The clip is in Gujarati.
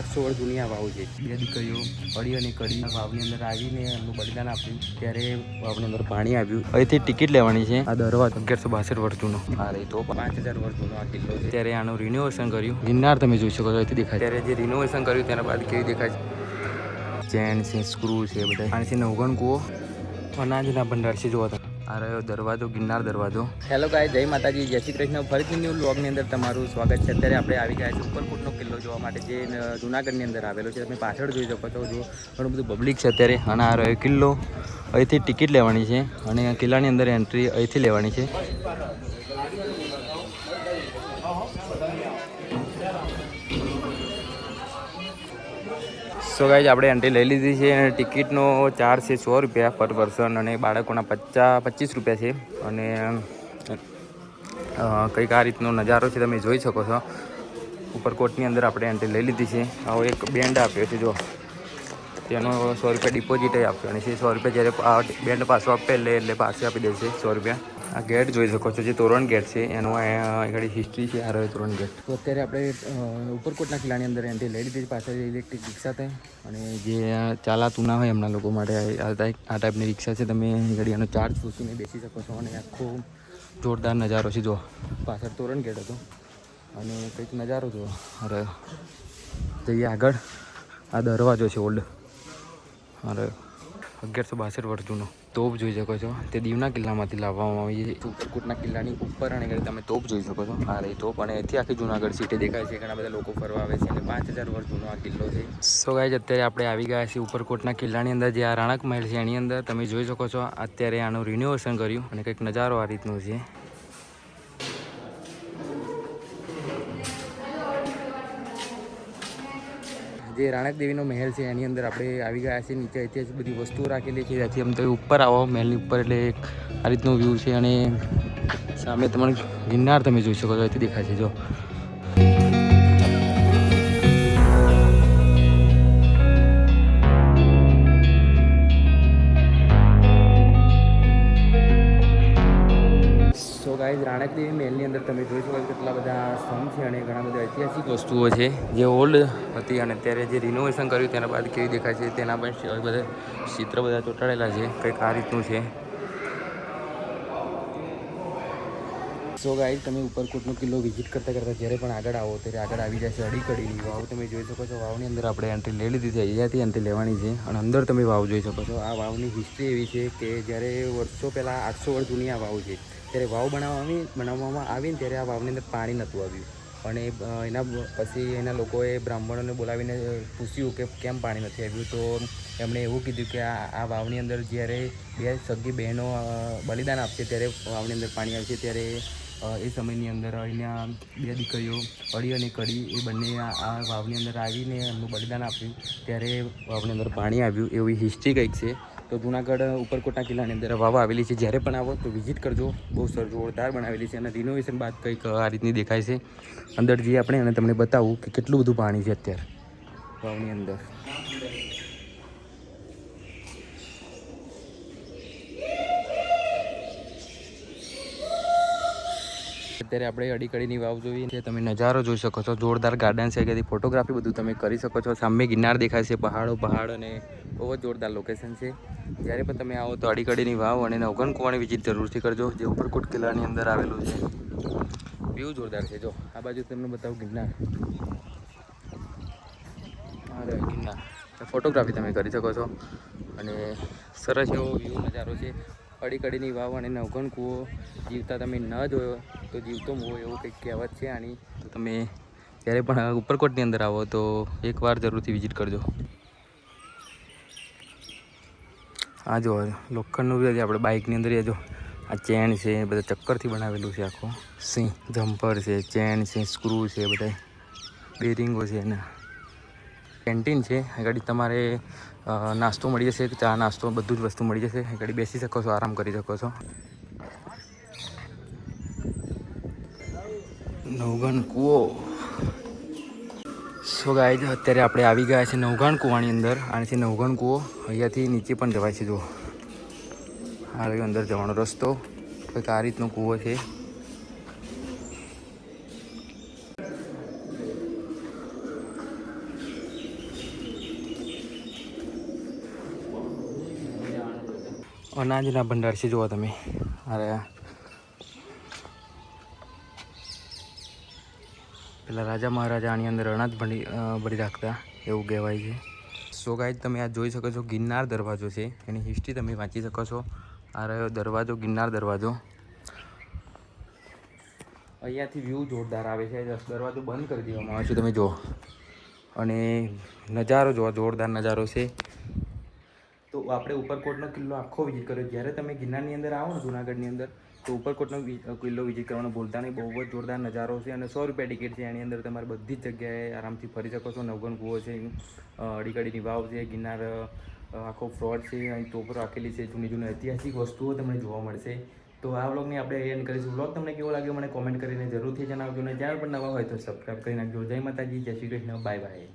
આઠસો વર્ષ જૂની આ વાવ છે. બે દીકરીઓ અડી અને કડી વાવની અંદર આવીને એમનું બલિદાન આપ્યું. ત્યારે વાવની અંદર પાણી આવ્યું. અહીંથી ટિકિટ લેવાની છે. આ દરવાજ. અગિયારસો બાસઠ વર્ષ જૂનો આ રહી તો પાંચ હજાર વર્ષ જૂનો આ કિલ્લો છે. ત્યારે આનું રિનોવેશન કર્યું. ગિરનાર તમે જોઈ શકો છો અહીંથી દેખાય ત્યારે જે રિનોવેશન કર્યું તેના બાદ કેવી દેખાય છે? ચેન છે સ્ક્રૂ છે બધા. અને છે નવગણ કૂવો. અનાજના ભંડાર છે જોવા આ રહ્યો દરવાજો, ગિરનાર દરવાજો. હેલો ગાય જય માતાજી, જય શ્રી કૃષ્ણ. ફરીથી ન્યૂ બ્લોગની અંદર તમારું સ્વાગત છે. અત્યારે આપણે આવી ગયા છે ઉપરકોટનો કિલ્લો જોવા માટે, જે જૂનાગઢની અંદર આવેલો છે. તમે પાછળ જોઈ શકો છો, જો ઘણું બધું પબ્લિક છે અત્યારે. અને આ રહ્યો કિલ્લો. અહીંથી ટિકિટ લેવાની છે. અને કિલ્લાની અંદર એન્ટ્રી અહીંથી લેવાની છે. સો ગાઈઝ આપણે એન્ટ્રી લઈ લીધી છે અને ટિકિટનો ચાર્જ છે સો રૂપિયા પર પર્સન અને બાળકોના પચાસ પચીસ રૂપિયા છે. અને કંઈક આ રીતનો નજારો છે, તમે જોઈ શકો છો. ઉપરકોટની અંદર આપણે એન્ટ્રી લઈ લીધી છે. આવો એક બેન્ડ આપ્યો છે, જો. તેનો સો રૂપિયા ડિપોઝિટ આપ્યો અને છે. સો રૂપિયા જ્યારે બેન્ડ પાછો આપે, એટલે એટલે પાછું આપી દેશે સો રૂપિયા. આ ગેટ જોઈ શકો છો જે તોરણ ગેટ છે. એનો આગળ હિસ્ટ્રી છે, આ રહ્યો તોરણ ગેટ. તો અત્યારે આપણે ઉપરકોટના કિલ્લાની અંદર એન્ટ્રી લઈ લીધી પાછળ ઇલેક્ટ્રિક રિક્ષા થાય અને જે ચાલાતું ના હોય એમના લોકો માટે આ ટાઈપની રિક્ષા છે. તમે ઘડી એનો ચાર્જ પૂછીને બેસી શકો છો અને આખો જોરદાર નજારો છે. જો પાછળ તોરણ ગેટ હતો અને કંઈક નજારો જો અરે, જઈએ આગળ. આ દરવાજો છે ઓલ્ડ અરે, અગિયારસો બાસઠ વર્ષ જૂનો. તોપ જોઈ શકો છો. તે દીવના કિલ્લામાંથી લાવવામાં આવી છે. ઉપરકોટના કિલ્લાની ઉપર અને તમે તોપ જોઈ શકો છો. આ રહી તોપ અને એથી આખી જુનાગઢ સિટી દેખાય છે. ઘણા બધા લોકો ફરવા આવે છે અને પાંચ હજાર વર્ષ જૂનો આ કિલ્લો છે. સો ગાય અત્યારે આપણે આવી ગયા છીએ ઉપરકોટના કિલ્લાની અંદર જે આ રાણક મહેલ છે એની અંદર. તમે જોઈ શકો છો અત્યારે આનું રિન્યુએશન કર્યું અને કંઈક નજારો આ રીતનું છે. જે રાણક દેવીનો મહેલ છે, એની અંદર આપણે આવી ગયા છીએ, નીચે ઐતિહાસિક બધી વસ્તુઓ રાખેલી છે. ત્યાંથી આમ તો ઉપર આવો, મહેલની ઉપર, એટલે એક આ રીતનો વ્યૂ છે, અને સામે તમને ગિરનાર તમે જોઈ શકો છો, અહીંથી દેખાય છે, જો. અંદર તમે જોઈ શકો કેટલા બધા સ્તંભ છે અને ઘણા બધા ઐતિહાસિક વસ્તુઓ છે. જે ઓલ્ડ હતી અને અત્યારે જે રિનોવેશન કર્યું તેના બાદ કેવી દેખાય છે તેના પણ બધા ચિત્ર બધા ચોંટાડેલા છે, કંઈક આ રીતનું છે. સો ગાઈડ તમે ઉપરકોટનો કિલ્લો વિઝિટ કરતાં કરતાં જ્યારે પણ આગળ આવો ત્યારે આગળ આવી જશે અડીકડીની. વાવ તમે જોઈ શકો છો, વાવની અંદર આપણે એન્ટ્રી લઈ લીધી છે, અહીંયાથી એન્ટ્રી લેવાની છે અને અંદર તમે વાવ જોઈ શકો છો. આ વાવની હિસ્ટ્રી એવી છે કે જ્યારે વર્ષો પહેલાં આઠસો વર્ષ જૂની આ વાવ છે, ત્યારે વાવ બનાવવાની બનાવવામાં આવીને ત્યારે આ વાવની અંદર પાણી નહોતું આવ્યું. અને એના પછી એના લોકોએ બ્રાહ્મણોને બોલાવીને પૂછ્યું કે કેમ પાણી નથી આવ્યું, તો એમણે એવું કીધું કે આ આ વાવની અંદર જ્યારે બે સગી બહેનો બલિદાન આપશે ત્યારે વાવની અંદર પાણી આવશે, ત્યારે એ સમયની અંદર અહીંયા બે દીકરીઓ અડી અને કડી એ બંને આ વાવની અંદર આવીને એમનું બલિદાન આપ્યું. ત્યારે વાવની અંદર પાણી આવ્યું. એવી હિસ્ટ્રી કંઈક છે. તો જુનાગઢ ઉપરકોટના કિલ્લાની અંદર વાવ આવેલી છે. જ્યારે પણ આવો તો વિઝિટ કરજો. બહુ સર જોરદાર બનાવેલી છે. અને રિનોવેશન બાદ કંઈક આ રીતની દેખાય છે. અંદર જઈએ આપણે અને તમને બતાવું કે કેટલું બધું પાણી છે અત્યારે વાવની અંદર. અત્યારે આપણે અડીકડીની વાવ જોઈએ છે. તમે નજારો જોઈ શકો છો. જોરદાર ગાર્ડન છે. કે ફોટોગ્રાફી બધું તમે કરી શકો છો. સામે ગિરનાર દેખાય છે. પહાડો, પહાડ અને બહુ જ જોરદાર લોકેશન છે. જ્યારે પણ તમે આવો તો અડીકડીની વાવ અને નવગણ કુવાની વિઝિટ જરૂરથી કરજો. જે ઉપરકોટ કિલ્લાની અંદર આવેલું છે. વ્યૂ જોરદાર છે. જો, આ બાજુ તમને બતાવું ગિરનાર. ગિરનાર. ફોટોગ્રાફી તમે કરી શકો છો. અને સરસ એવો વ્યૂ નજારો છે. અડીકડીની વાવ અને નવગણ કૂવો જીવતા તમે ન જોયો, તો જીવતો મોહ એવું કંઈક કહેવત છે આની. તો તમે જ્યારે પણ ઉપરકોટની અંદર આવો, તો એકવાર જરૂરથી વિઝિટ કરજો. આ જો, લોખંડનું બી આપણે બાઇકની અંદર જો, આ ચેન છે બધા ચક્કરથી બનાવેલું છે આખું. સિંહ, જમ્પર છે, ચેન છે, સ્ક્રૂ છે બધા બેરિંગો છે એના. કેન્ટીન છે આગળ તમારે નાસ્તો મળી જશે, ચા, નાસ્તો, બધું જ વસ્તુ મળી જશે આગળ બેસી શકો છો, આરામ કરી શકો છો. નવગણ કૂવો. સો ગાય અત્યારે આપણે આવી ગયા છે નવઘાણ કૂવાની અંદર અને છે નવઘાણ કૂવો. અહીંયાથી નીચે પણ જવાય છે, જુઓ. આ રહ્યો અંદર જવાનો રસ્તો. કંઈક આ રીતનો કૂવો છે. અનાજના ભંડાર છે જુઓ તમે. અરે પેલા રાજા મહારાજા આની અંદર અનાજ અ, ભરી રાખતા એવું કહેવાય છે. સો ગાઈડ તમે આ જોઈ શકો છો ગિરનાર દરવાજો છે. એની હિસ્ટ્રી તમે વાંચી શકો છો. આ રહ્યો દરવાજો ગિરનાર દરવાજો. અહીંયાથી વ્યૂ જોરદાર આવે છે. દરવાજો બંધ કરી દેવામાં આવે છે તમે જુઓ. અને નજારો જોવા જોરદાર નજારો છે. તો આપણે ઉપરકોટનો કિલ્લો આખો વિઝિટ કર્યો. જ્યારે તમે ગિરનારની અંદર આવો ને, જુનાગઢની અંદર, તો ઉપરકોટનો કિલ્લો વિઝિટ કરવાનો ભૂલતા નહીં. બહુ જ જોરદાર નજારો છે અને સો રૂપિયા ટિકિટ છે. એની અંદર તમારે બધી જ જગ્યાએ આરામથી ફરી શકો છો. નવગણ કૂવો છે અડીકડીની વાવ છે, ગિરનાર આખો ફ્રોડ છે, અહીં તોપો રાખેલી છે, જૂની જૂની ઐતિહાસિક વસ્તુઓ તમને જોવા મળશે. તો આ વ્લોગને આપણે એન્ડ કરીશું. વ્લોગ તમને કેવો લાગ્યો મને કોમેન્ટ કરીને જરૂરથી જણાવજો. અને જ્યારે પણ નવા હોય તો સબસ્ક્રાઈબ કરી નાખજો. જય માતાજી. જય શ્રી કૃષ્ણ. Bye bye